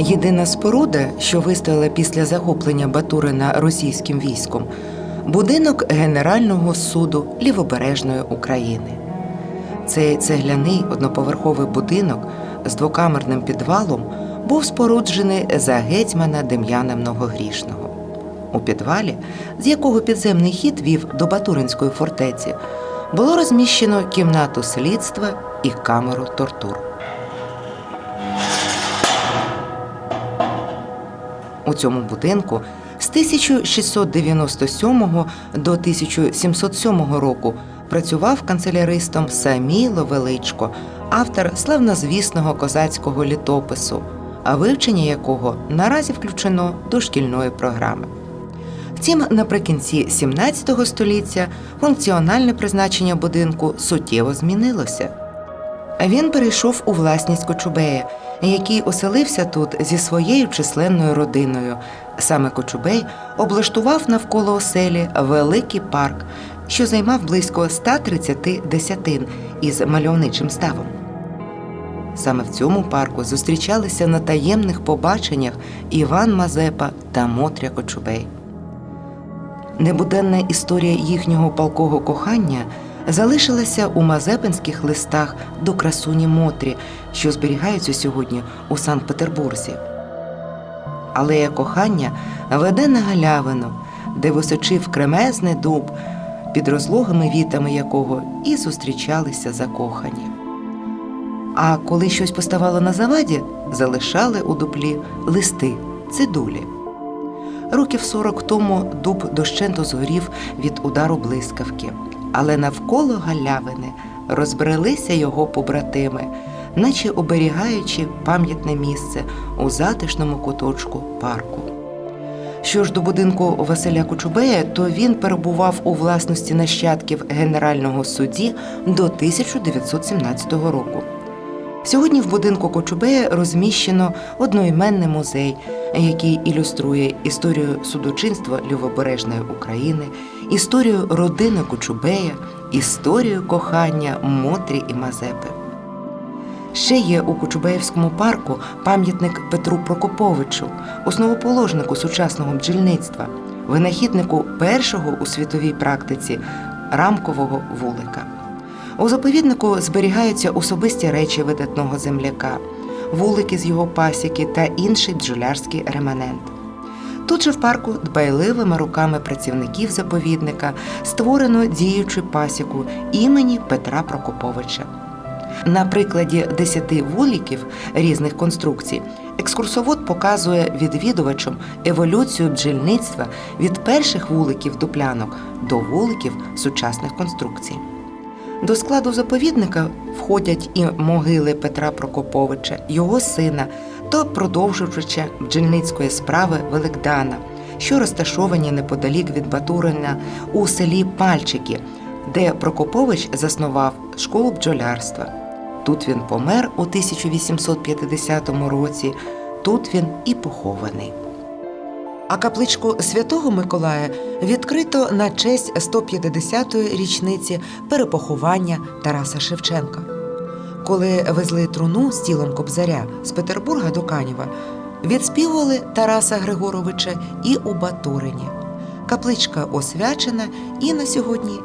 Єдина споруда, що вистояла після захоплення Батурина російським військом, будинок Генерального суду Лівобережної України. Цей цегляний одноповерховий будинок з двокамерним підвалом був споруджений за гетьмана Дем'яна Многогрішного. У підвалі, з якого підземний хід вів до Батуринської фортеці, було розміщено кімнату слідства і камеру тортур. У цьому будинку з 1697 до 1707 року працював канцеляристом Саміло Величко, автор славнозвісного козацького літопису, а вивчення якого наразі включено до шкільної програми. Втім, наприкінці 17 століття функціональне призначення будинку суттєво змінилося. Він перейшов у власність Кочубея, який оселився тут зі своєю численною родиною. Саме Кочубей облаштував навколо оселі великий парк, що займав близько 130 десятин із мальовничим ставом. Саме в цьому парку зустрічалися на таємних побаченнях Іван Мазепа та Мотря Кочубей. Небуденна історія їхнього палкого кохання залишилася у мазепинських листах до красуні Мотрі, що зберігаються сьогодні у Санкт-Петербурзі. Алея кохання веде на галявину, де височив кремезний дуб, під розлогими вітами якого і зустрічалися закохані. А коли щось поставало на заваді, залишали у дуплі листи, цидулі. Років сорок тому дуб дощенто згорів від удару блискавки, але навколо галявини розбрелися його побратими, наче оберігаючи пам'ятне місце у затишному куточку парку. Що ж до будинку Василя Кочубея, то він перебував у власності нащадків генерального судді до 1917 року. Сьогодні в будинку Кочубея розміщено одноіменний музей, який ілюструє історію судочинства Лівобережної України, історію родини Кочубея, історію кохання Мотрі і Мазепи. Ще є у Кочубеївському парку пам'ятник Петру Прокоповичу, основоположнику сучасного бджільництва, винахіднику першого у світовій практиці рамкового вулика. У заповіднику зберігаються особисті речі видатного земляка, вулики з його пасіки та інший бджолярський реманент. Тут же в парку дбайливими руками працівників заповідника створено діючу пасіку імені Петра Прокоповича. На прикладі десяти вуликів різних конструкцій екскурсовод показує відвідувачам еволюцію бджільництва від перших вуликів дуплянок до вуликів сучасних конструкцій. До складу заповідника входять і могили Петра Прокоповича, його сина та продовжувача бджільницької справи Великдана, що розташовані неподалік від Батурина у селі Пальчики, де Прокопович заснував школу бджолярства. Тут він помер у 1850 році, тут він і похований. А капличку Святого Миколая відкрито на честь 150-ї річниці перепоховання Тараса Шевченка. Коли везли труну з тілом Кобзаря з Петербурга до Канєва, відспівували Тараса Григоровича і у Батурині. Капличка освячена і на сьогодні